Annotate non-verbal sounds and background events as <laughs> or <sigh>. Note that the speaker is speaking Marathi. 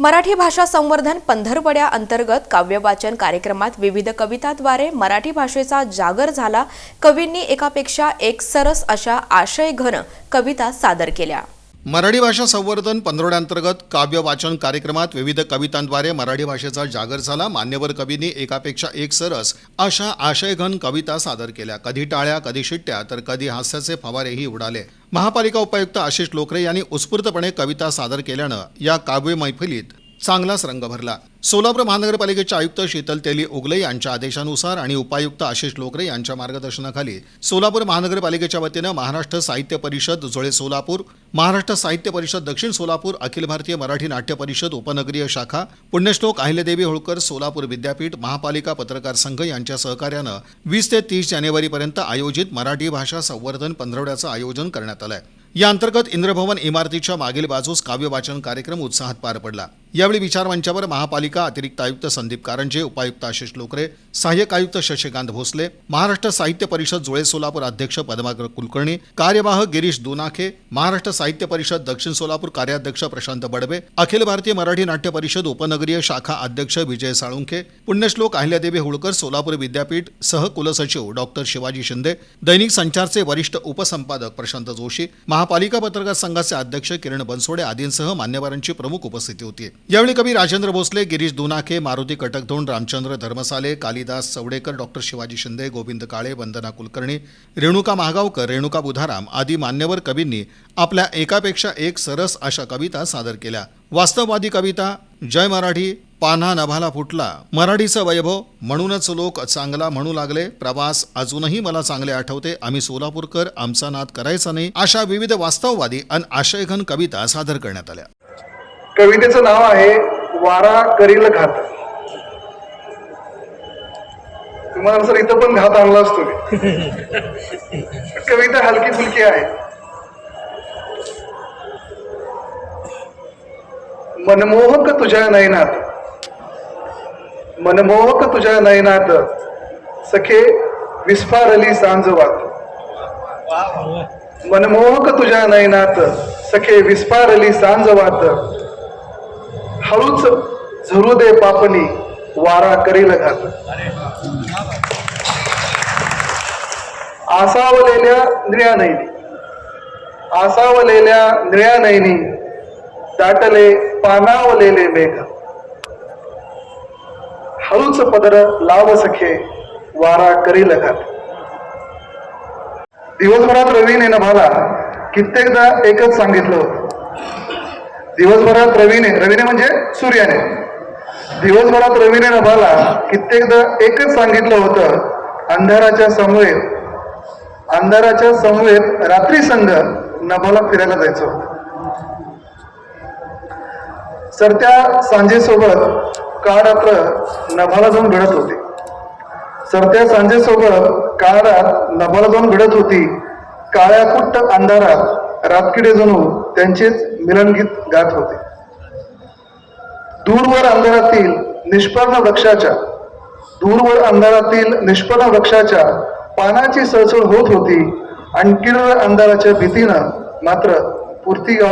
मराठी भाषा संवर्धन पंधरवड्या अंतर्गत काव्यवाचन कार्यक्रमात विविध कविताद्वारे मराठी भाषेचा जागर झाला. कवींनी एकापेक्षा एक सरस अशा आशयघन कविता सादर केल्या. मराठी भाषा संवर्धन पंधरवड्यांतर्गत काव्य वाचन कार्यक्रमात विविध कवितांद्वारे मराठी भाषेचा जागर झाला. मान्यवर कवींनी एकापेक्षा एक सरस अशा आशयघन कविता सादर केल्या. कधी टाळ्या कधी शिट्ट्या तर कधी हास्याचे फवारेही उडाले. महापालिका उपायुक्त आशिष लोकरे यांनी उत्स्फूर्तपणे कविता सादर केल्यानं या काव्य मैफिलीत चांगलाच रंग भरला. सोलापूर महानगरपालिकेचे आयुक्त शीतल तेली उगले यांच्या आदेशानुसार आणि उपायुक्त आशिष लोकरे यांच्या मार्गदर्शनाखाली सोलापूर महानगरपालिकेच्या वतीनं महाराष्ट्र साहित्य परिषद जुळे सोलापूर महाराष्ट्र साहित्य परिषद दक्षिण सोलापूर अखिल भारतीय मराठी नाट्य परिषद उपनगरीय शाखा पुण्यश्लोक अहिल्यादेवी होळकर सोलापूर विद्यापीठ महापालिका पत्रकार संघ यांच्या सहकार्यानं वीस ते तीस जानेवारीपर्यंत आयोजित मराठी भाषा संवर्धन पंधरवड्याचं आयोजन करण्यात आलंय. या अंतर्गत इंद्रभवन इमारतीच्या मागील बाजूस काव्य वाचन कार्यक्रम उत्साहात पार पडला. यावेळी विचारमंचावर महापालिका अतिरिक्त आयुक्त संदीप कारंजे उपायुक्त आशिष लोकरे सहाय्यक आयुक्त शशिकांत भोसले महाराष्ट्र साहित्य परिषद जुळे सोलापूर अध्यक्ष पद्माकर कुलकर्णी कार्यवाह गिरीश दोनाखे महाराष्ट्र साहित्य परिषद दक्षिण सोलापूर कार्याध्यक्ष प्रशांत बडवे अखिल भारतीय मराठी नाट्य परिषद उपनगरीय शाखा अध्यक्ष विजय साळुंखे पुण्यश्लोक अहिल्यादेवी होळकर सोलापूर विद्यापीठ सह कुलसचिव डॉक्टर शिवाजी शिंदे दैनिक संचारचे वरिष्ठ उपसंपादक प्रशांत जोशी महापालिका पत्रकार संघाचे अध्यक्ष किरण बनसोडे आदींसह मान्यवरांची प्रमुख उपस्थिती होती. यावेळी कवी राजेंद्र भोसले गिरीश दुनाखे मारुती कटकधोंड रामचंद्र धर्मसाले कालिदास चवडेकर डॉक्टर शिवाजी शिंदे गोविंद काळे वंदना कुलकर्णी रेणुका महागावकर रेणुका बुधाराम आदी मान्यवर कवींनी आपल्या एकापेक्षा एक सरस अशा कविता सादर केल्या. वास्तववादी कविता जय मराठी पान्हा नभाला फुटला. मराठीचं वैभव म्हणूनच लोक चांगला म्हणू लागले. प्रवास अजूनही मला चांगले आठवते. आम्ही सोलापूरकर आमचा नाद करायचा नाही. अशा विविध वास्तववादी आणि आशयघन कविता सादर करण्यात आल्या. कवितेचं नाव आहे वारा करील घात. तुम्हाला सर इथं पण घात आणला असतो मी. <laughs> कविता हलकी फुलकी आहे. मनमोहक तुझ्या नयनात. मनमोहक तुझ्या नयनात. सखे विस्फारली सांजवात. मनमोहक तुझ्या नयनात. सखे विस्फारली सांजवात. हळूच झरू दे पापणी वारा करील घात आसावलेल्या निळ्या नैनी आसावलेल्या निळ्या नैनी दाटले पानावलेले मेघ. हळूच पदर लाव सखे वारा करील घात दिवसभरात रवीने नभाला कित्येकदा एकच सांगितलं होतं. दिवसभरात रवीने रवीने म्हणजे सूर्याने. दिवसभरात रवीने नभाला कित्येकदा एकच सांगितलं होतं अंधाराच्या समवेत. अंधाराच्या समवेत रात्री संघ नभाला फिरायला जायचं होतं. सरत्या सांजेसोबत काळ रात्र नभाला जाऊन घडत होते. सरत्या सांजेसोबत काळ रात नभाला जाऊन घडत होती. काळ्याकुट्ट अंधारात रातकिडे जणू त्यांचेच मिलनगीत गात होते. दूरवर अंधारातील निष्पर्ण वृक्षाच्या दूरवर अंधारातील निष्पन्न वृक्षाच्या पानाची सळसळ होत होती आणि किरळ अंधाराच्या भीतीनं मात्र पुरती गाव